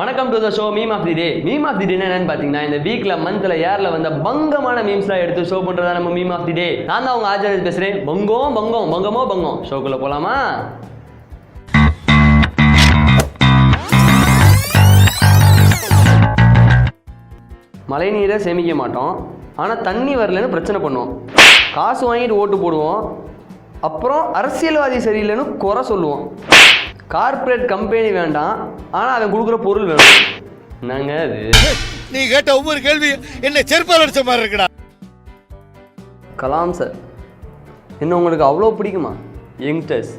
வணக்கம் to the show meme of the day meme of the day என்னன்னு பார்த்தீங்கன்னா இந்த வீக்கில் மந்தில் ஏரில் வந்த பங்கமான மீம்ஸ்லாம் எடுத்து ஷோ பண்ணுறதா நம்ம மீம் ஆஃப் தி டே நான் தான் அவங்க ஆச்சாரிய பேசுகிறேன் பங்கம் பங்கம் பங்கமோ பங்கம். ஷோக்குள்ளே போகலாமா மழை நீரை சேமிக்க மாட்டோம். ஆனால் தண்ணி வரலன்னு பிரச்சனை பண்ணுவோம். காசு வாங்கிட்டு ஓட்டு போடுவோம். அப்புறம் அரசியல்வாதி சரியில்லைன்னு குறை சொல்லுவோம். கார்ப்பரேட் கம்பெனி வேண்டாம் ஆனால் அவன் கொடுக்குற பொருள் வேணும். என்னங்க அது? நீ கேட்ட ஒவ்வொரு கேள்வி என்ன செருப்பால் அடிச்ச மாதிரி இருக்குடா. கலாம் சார் என்ன உங்களுக்கு அவ்வளோ பிடிக்குமா? யங்ஸ்டர்ஸ்.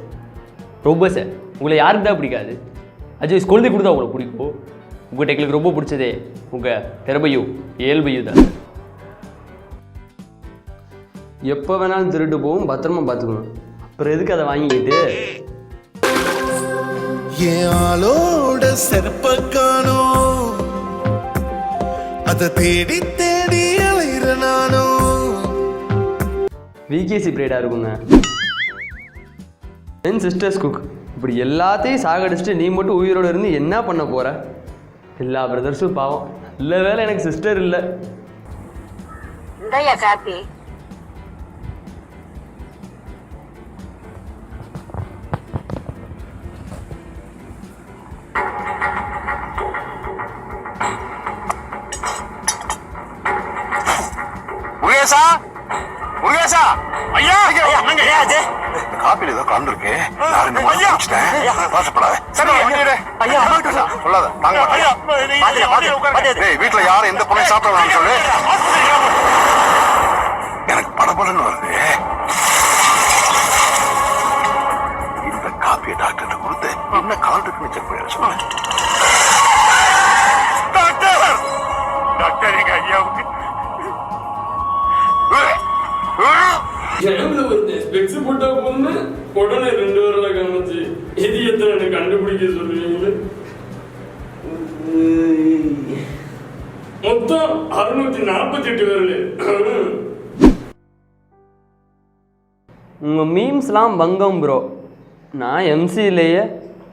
ரொம்ப சார். உங்களை யாருக்கு தான் பிடிக்காது? அஜய் குழந்தை கொடுத்தா உங்களுக்கு பிடிக்கும்? உங்கள்கிட்ட எங்களுக்கு ரொம்ப பிடிச்சதே உங்கள் திறமையும் இயல்பையும் தான். எப்போ வேணாலும் திருட்டு போகும் பத்திரமா பார்த்துக்கணும். அப்புறம் எதுக்கு அதை வாங்கிக்கிட்டு? என் ஆளோட செருப்ப காணோம். அத தேடி தேடி நானும் விகேசி பிரேடாக இருக்குங்க. என் சிஸ்டர்ஸ் குக் இப்படி எல்லாத்தையும் சாகடிச்சுட்டு நீ மட்டும் உயிரோட இருந்து என்ன பண்ண போற? எல்லா பிரதர்ஸும் பாவம். நல்ல வேளை எனக்கு சிஸ்டர் இல்லை. இந்தாயா முருகேசா முருகேசா ஐயா! என்னங்க ஐயா அது காப்பில ஏதோ கலந்துருக்கு. நான் ரெண்டு மூணு குடிச்சிட்டேன். பாசப்படாத. சரி ஐயா. சொல்லாத. நாங்க ஐயா டேய் வீட்ல யாரும் எந்த பொண்ணையும் சாப்பிட வேணாம்னு சொல்லு. எனக்கு படபடன்னு வருது. இந்த காப்பியை டாக்டர் கொடுத்து என்ன கலந்துருக்குன்னு செக் பண்ணி சொல்லுங்க ஜனம்ல ஒரு ஸ்பெக்ஸ் போட்ட பொண்ணு உடனே ரெண்டு வரல காமிச்சு இது எத்தனை கண்டுபிடிக்க சொல்றீங்களே? மொத்தம் அறுநூத்தி நாற்பத்தி எட்டு விரல் உங்கள் மீம்ஸ்லாம் பங்கம் ப்ரோ நான் எம்சிலேயே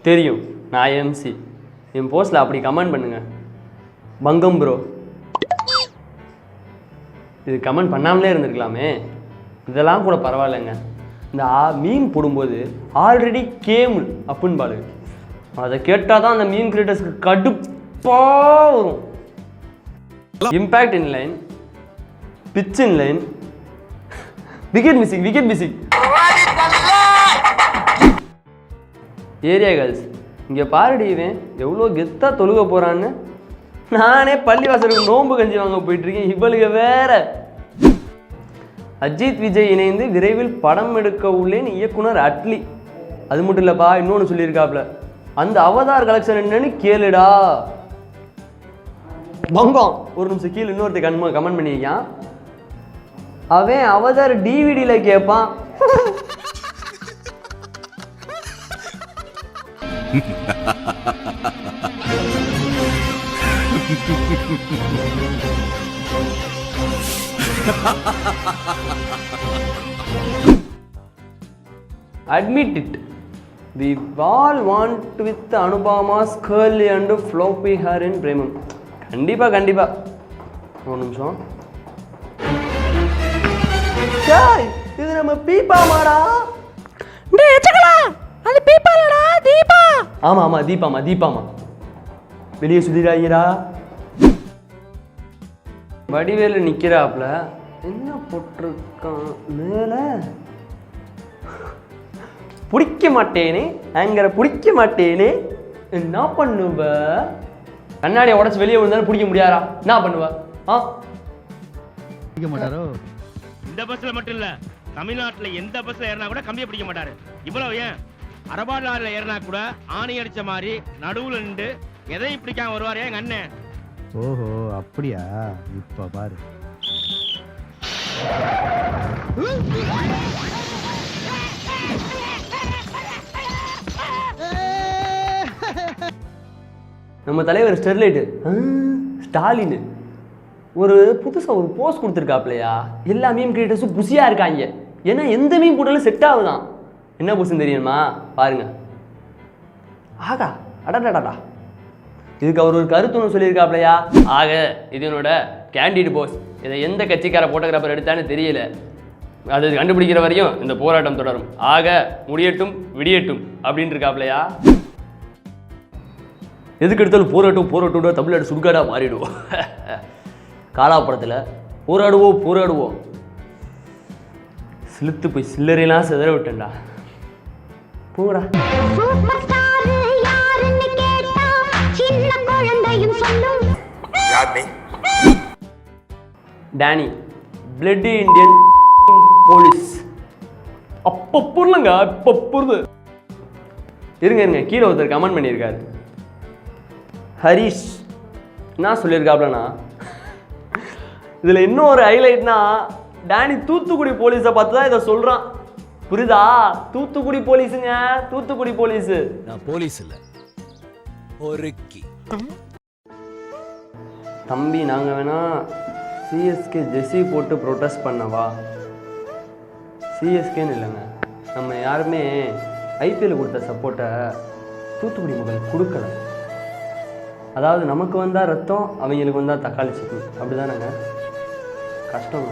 தெரியும். நான் எம்சி என் போஸ்ட்டில் அப்படி கமெண்ட் பண்ணுங்கள் பங்கம் ப்ரோ இது கமெண்ட் பண்ணாமலே இருந்திருக்கலாமே. இதெல்லாம் கூட பரவாயில்லைங்க. இந்த மீன் போடும்போது ஆல்ரெடி கேம் அப்படின்னு பாரு. அதை கேட்டால் தான் அந்த மீன் கிரியேட்டர்ஸ்க்கு கடுப்பாக வரும். Impact in line pitch in line wicket missing wicket missing area girls இங்கே பாருடி இவன் எவ்வளோ கெத்தாக தொழுக போகிறான்னு நானே பள்ளிவாசலுக்கு நோன்பு கஞ்சி வாங்க போயிட்டுருக்கேன் இவளுக்கு வேற. அஜித் விஜய் இணைந்து விரைவில் படம் எடுக்க உள்ளேன் இயக்குனர் அட்லி. அது மட்டும் இல்லைப்பா இன்னொன்று சொல்லியிருக்காப்ல அந்த அவதார் கலெக்ஷன் என்னன்னு கேளுடா. பங்கம் ஒரு நிமிஷம் கீழே இன்னொருத்த கண்ம கமெண்ட் பண்ணியிருக்கான் அவன் அவதார் டிவிடியில் கேட்பான் admit it. We all want with அனுபாமாஸ் curly and floppy hair in பிரேமம் கண்டிப்பா கண்டிப்பா. ஒரு நிமிஷம். இது நம்ம பீப்பா மாடா. அது பீப்பாலடா தீபா. ஆமா ஆமா தீபாமா தீபாமா வெளியே சுத்திடாங்கடா வடிவேலு நிக்கிறாப்ல. என்ன போட்டிருக்கான்? மேல? பிடிக்க மாட்டேனே ஆங்கரை பிடிக்க மாட்டேனே. என்ன பண்ணுவ? கண்ணாடியை உடச்சு வெளியே விழுந்தாலும் பிடிக்க முடியாதா? என்ன பண்ணுவ? ஆ? இந்த பஸ்ல மட்டும் இல்ல தமிழ்நாட்டுல எந்த பஸ்ல ஏறினா கூட கம்பியை பிடிக்க மாட்டாரு. இவ்வளவு ஏன்? அரபா லாரில ஏறினா கூட ஆணி அடிச்ச மாதிரி நடுவுல நின்று எதையும் பிடிக்காம வருவாரு எங்க அண்ணன். ஓஹோ அப்படியா? இப்ப பாரு. நம்ம தலைவர் ஸ்டெர்லைட்டு. ஸ்டாலின். ஒரு புதுசாக ஒரு போஸ்ட் கொடுத்துருக்காப்லையா? எல்லா மீம் கிரியேட்டர்ஸும் புசியாக இருக்காங்க. ஏன்னா எந்த மீன் போட்டாலும் செட் ஆகுதான். என்ன புதுசுன்னு தெரியுமா பாருங்க. ஆகா அடடடடா. இதுக்கு அவர் ஒரு கருத்து ஒன்று சொல்லியிருக்காப்லையா? ஆக இது என்னோட கேண்டிட் போஸ் இதை எந்த கட்சிக்கார ஃபோட்டோகிராஃபர் எடுத்தான்னு தெரியல. அது கண்டுபிடிக்கிற வரையும் இந்த போராட்டம் தொடரும். ஆக முடியட்டும் விடியட்டும் அப்படின்னு இருக்காப்லையா எதுக்கு எடுத்தாலும் போராட்டம் போராட்டம் தமிழ்நாடு சுடுகாடா மாறிடுவோம் காலாப்படத்தில் போராடுவோம் போராடுவோம். சிலுத்து போய் சில்லறையெல்லாம் சிதற விட்டேன்டா. போடா. சூப்பர் ஸ்டார் யாருன்னு கேட்டா சின்ன குழந்தையும் சொல்லும். யார் நீ? டேனி பிளட்டி இந்தியன் போலீஸ் அப்போ புரியலங்க இப்போ புரிது இருங்க இருங்க கீழே ஒருத்தர் கமெண்ட் பண்ணியிருக்காரு. ஹரிஷ் என்ன சொல்லியிருக்காப்லண்ணா? இதில் இன்னொரு ஹைலைட்னா டேனி தூத்துக்குடி போலீஸை பார்த்து தான் இதை சொல்கிறான் புரியுதா? தூத்துக்குடி போலீஸுங்க தூத்துக்குடி போலீஸு நான் போலீஸ் இல்ல. பொறுக்கி தம்பி நாங்கள் வேணா சிஎஸ்கே ஜெர்சி போட்டு ப்ரொட்டஸ்ட் பண்ணவா? சிஎஸ்கேன்னு இல்லைங்க. நம்ம யாருமே ஐபிஎல் கொடுத்த சப்போர்ட்டை தூத்துக்குடி மக்கள் கொடுக்கல. அதாவது நமக்கு வந்தால் ரத்தம் அவங்களுக்கு வந்தால் தக்காளி சட்னி. அப்படி தானேங்க கஷ்டம்